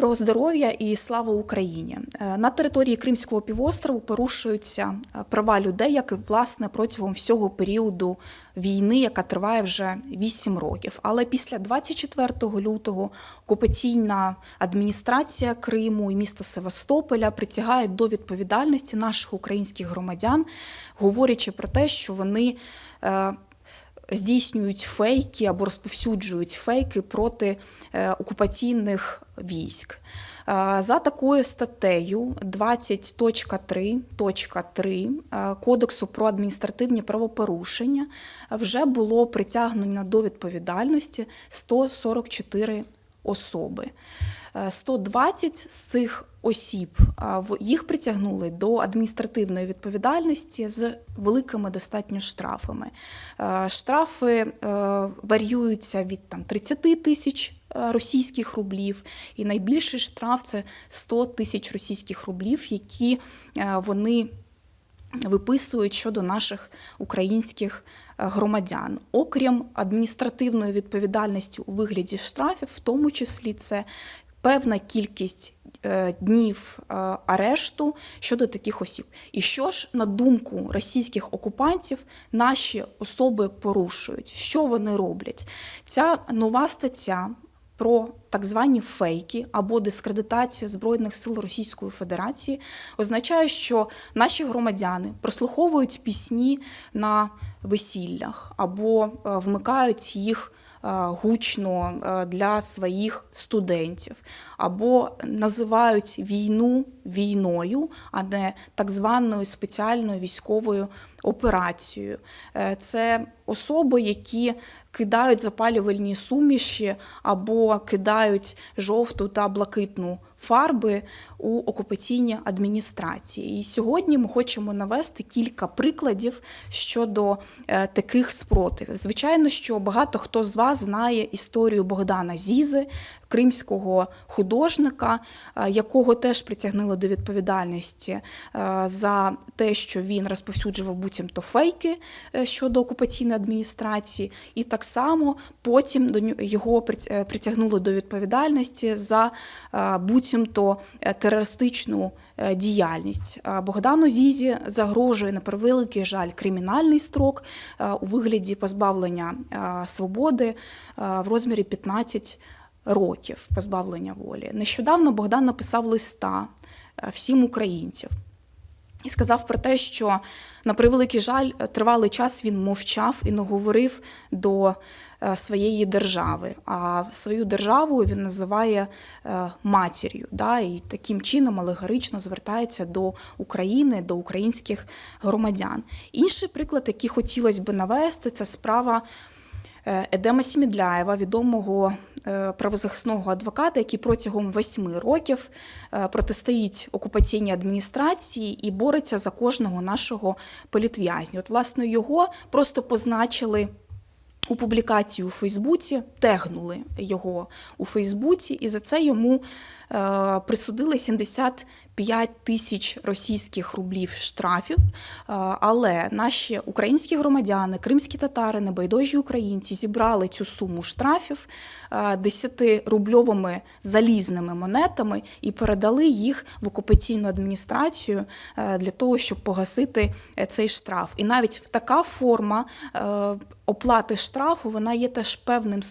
Доброго здоров'я і слава Україні! Е, На території Кримського півострову порушуються е, права людей, як і власне протягом всього періоду війни, яка триває вже 8 років. Але після 24 лютого окупаційна адміністрація Криму і міста Севастополя притягають до відповідальності наших українських громадян, говорячи про те, що вони. е, здійснюють фейки або розповсюджують фейки проти окупаційних військ. За такою статтею 20.3.3 е, Кодексу про адміністративні правопорушення вже було притягнено до відповідальності 144 особи. Е, 120 з цих осіб їх притягнули до адміністративної відповідальності з великими достатньо штрафами. Е, Штрафи е, варіюються від там 30 тисяч е, російських рублів, і найбільший штраф це 100 тисяч російських рублів, які е, вони виписують щодо наших українських е, громадян. Окрім адміністративної відповідальності у вигляді штрафів, в тому числі це певна кількість е, днів е, арешту щодо таких осіб. І що ж, на думку російських окупантів, наші особи порушують? Що вони роблять? Ця нова стаття про так звані фейки або дискредитацію Збройних сил Російської Федерації означає, що наші громадяни прослуховують пісні на весіллях або е, вмикають їх гучно е, для своїх студентів, або називають війну війною, а не так званою спеціальною військовою операцією. Е, Це особи, які кидають запалювальні суміші або кидають жовту та блакитну фарби у окупаційній адміністрації. І сьогодні ми хочемо навести кілька прикладів щодо е, таких спротивів. Звичайно, що багато хто з вас знає історію Богдана Зізи, кримського художника, е, якого теж притягнули до відповідальності е, за те, що він розповсюджував буцімто фейки щодо окупаційної адміністрації, і так само потім до е, притягнули до відповідальності за е, буцімто е, терористичну е, діяльність. Богдану Зізі загрожує на превеликий жаль кримінальний строк е, у вигляді позбавлення свободи в розмірі 15 років позбавлення волі. Нещодавно Богдан написав листа всім українцям і сказав про те, що на превеликий жаль, тривалий час він мовчав і не говорив до своєї держави. А свою державу він називає е, матір'ю. Да, і таким чином алегорично звертається до України, до українських громадян. Інший приклад, який хотілося б навести, це справа. Е, Едема Сімідляєва, відомого е, правозахисного адвоката, який протягом восьми років е, протистоїть окупаційній адміністрації і бореться за кожного нашого політв'язня. От, власне, його просто позначили. У публікації у Фейсбуці тегнули його у Фейсбуці, і за це йому е, присудили 75 тисяч російських рублів штрафів. Е, але наші українські громадяни, кримські татари, небайдужі українці зібрали цю суму штрафів е, 10-рубльовими залізними монетами і передали їх в окупаційну адміністрацію е, для того, щоб погасити е, цей штраф. І навіть така форма е, оплати штрафу вона є теж певним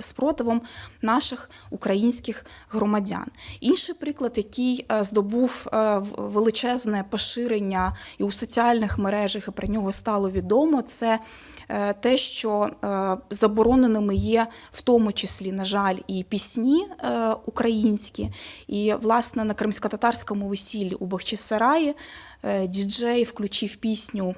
спротивом, наших українських громадян. Інший приклад, який е, здобув е, величезне поширення і у соціальних мережах, і про нього стало відомо, це е, те, що е, забороненими є в тому числі, на жаль, і пісні українські. І, власне, на кримсько-татарському весіллі у Бахчисараї діджей включив пісню.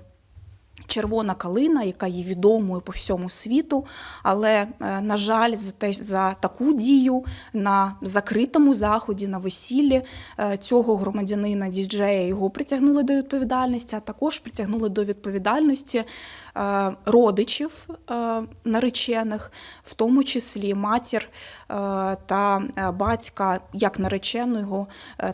Червона калина, яка є відомою по всьому світу, але е, на жаль, за те за таку дію на закритому заході на весіллі е, цього громадянина діджея його притягнули до відповідальності, а також притягнули до відповідальності е, родичів наречених, в тому числі матір та батька як нареченого,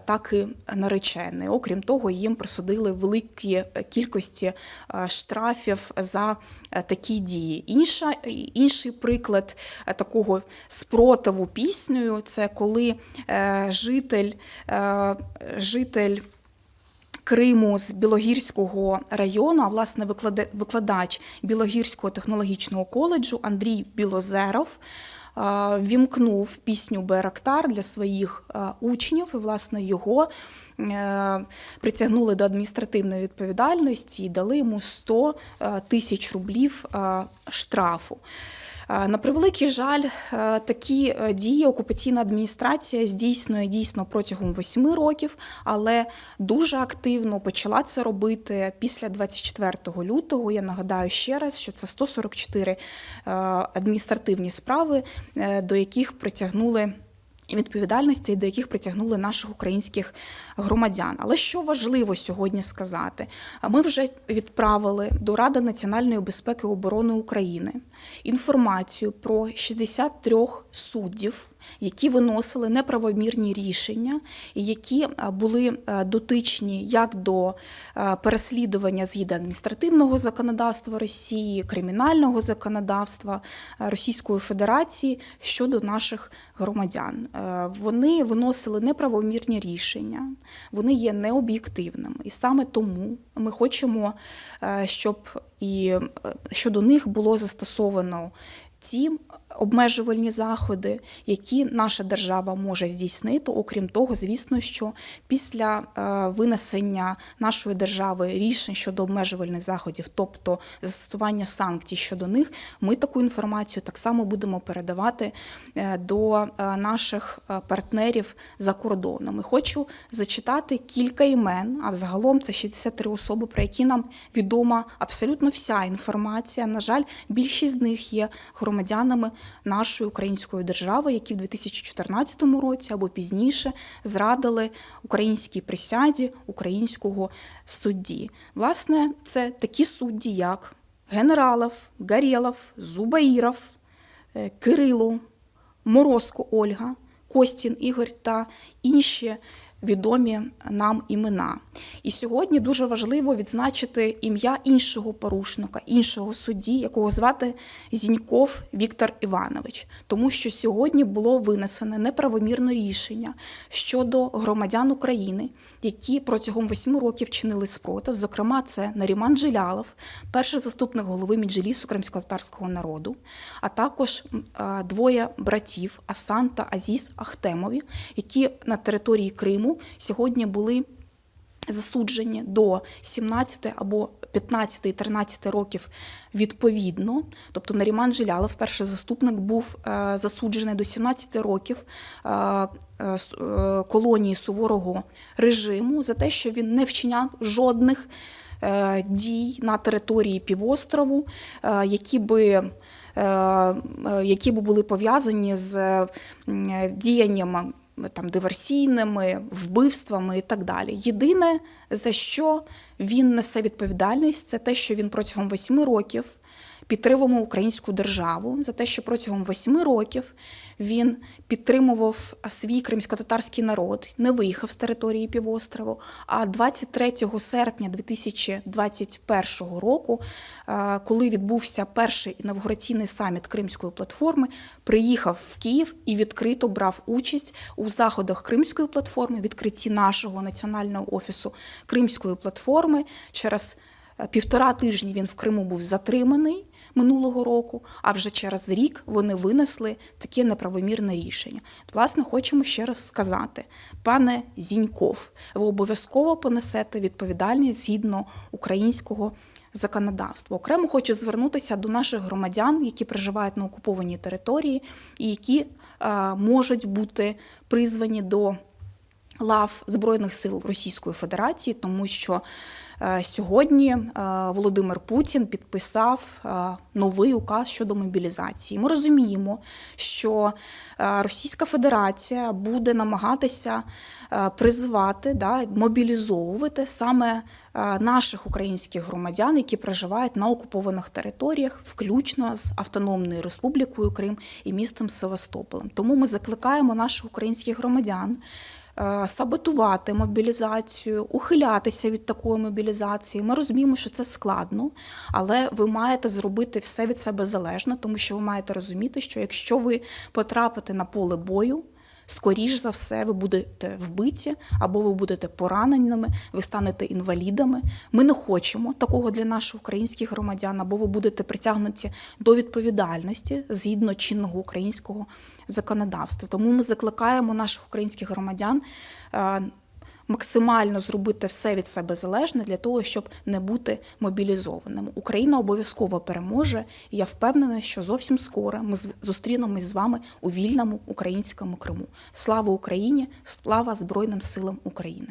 так і нареченої. Окрім того, їм присудили великі кількості е, штрафів за е, такі дії. Інша, інший приклад е, такого спротиву піснею це коли е, житель, житель Криму з Білогірського району, а власне викладач Білогірського технологічного коледжу Андрій Білозеров вімкнув пісню Берактар для своїх учнів, і власне його е, притягнули до адміністративної відповідальності і дали йому 100 е, тисяч рублів е, штрафу. На превеликий жаль, е, такі е, дії окупаційна адміністрація здійснює дійсно протягом восьми років, але дуже активно почала це робити після 24 лютого. Я нагадаю ще раз, що це 144 е, адміністративні справи, до яких притягнули. Відповідальності, до яких притягнули наших українських громадян. Але що важливо сьогодні сказати? Ми вже відправили до Ради національної безпеки і оборони України інформацію про 63 суддів, які виносили неправомірні рішення, які були дотичні як до переслідування згідно адміністративного законодавства Росії, кримінального законодавства Російської Федерації щодо наших громадян. Е, Вони виносили неправомірні рішення, вони є необ'єктивними, і саме тому ми хочемо, е, щоб і е, щодо них було застосовано ті обмежувальні заходи, які наша держава може здійснити. Окрім того, звісно, що після е, винесення нашої держави рішень щодо обмежувальних заходів, тобто застосування санкцій щодо них, ми таку інформацію так само будемо передавати е, до е, наших партнерів за кордоном. І хочу зачитати кілька імен, а загалом це 63 особи, про які нам відома абсолютно вся інформація. На жаль, більшість з них є громадянами нашої української держави, які в 2014 році або пізніше зрадили українській присяді українського судді. Власне, це такі судді, як Генералов, Гарєлов, Зубаїров, е, Кирило, Морозко Ольга, Костін Ігор та інші відомі нам імена. І сьогодні дуже важливо відзначити ім'я іншого порушника, іншого судді, якого звати Зіньков Віктор Іванович, тому що сьогодні було винесене неправомірне рішення щодо громадян України, які протягом восьми років чинили спротив. Зокрема, це Наріман Джилялов, перший заступник голови Меджлісу кримськотатарського народу, а також двоє братів Асан та Азіз Ахтемові, які на території Криму сьогодні були засуджені до 17 або 15-13 років відповідно. Тобто Наріман Жилялов, перший заступник, був е, засуджений до 17 років е, е, колонії суворого режиму за те, що він не вчиняв жодних дій на території півострову, які би які б були пов'язані з діянням там диверсійними, вбивствами і так далі. Єдине, за що він несе відповідальність, це те, що він протягом восьми років підтримував українську державу, за те, що протягом восьми років він підтримував свій кримсько-татарський народ, не виїхав з території півострову. А 23 серпня 2021 року, е, коли відбувся перший інавгураційний саміт Кримської платформи, приїхав в Київ і відкрито брав участь у заходах Кримської платформи, відкритті нашого національного офісу Кримської платформи. Через е, півтора тижні він в Криму був затриманий минулого року, а вже через рік вони винесли таке неправомірне рішення. Власне, хочемо ще раз сказати, пане Зіньков, ви обов'язково понесете відповідальність згідно українського законодавства. Окремо хочу звернутися до наших громадян, які проживають на окупованій території і які е, можуть бути призвані до лав Збройних сил Російської Федерації, тому що Сьогодні е, Володимир Путін підписав е, новий указ щодо мобілізації. Ми розуміємо, що е, Російська Федерація буде намагатися е, призивати, да, мобілізовувати саме е, наших українських громадян, які проживають на окупованих територіях, включно з Автономною Республікою Крим і містом Севастополем. Тому ми закликаємо наших українських громадян е, саботувати мобілізацію, ухилятися від такої мобілізації. Ми розуміємо, що це складно, але ви маєте зробити все від себе залежне, тому що ви маєте розуміти, що якщо ви потрапите на поле бою, скоріш за все, ви будете вбиті або ви будете пораненими, ви станете інвалідами. Ми не хочемо такого для наших українських громадян, або ви будете притягнуті до відповідальності згідно чинного українського законодавства. Тому ми закликаємо наших українських громадян. Максимально зробити все від себе залежне для того, щоб не бути мобілізованим. Україна обов'язково переможе, і я впевнена, що зовсім скоро ми зустрінемось з вами у вільному українському Криму. Слава Україні! Слава Збройним силам України!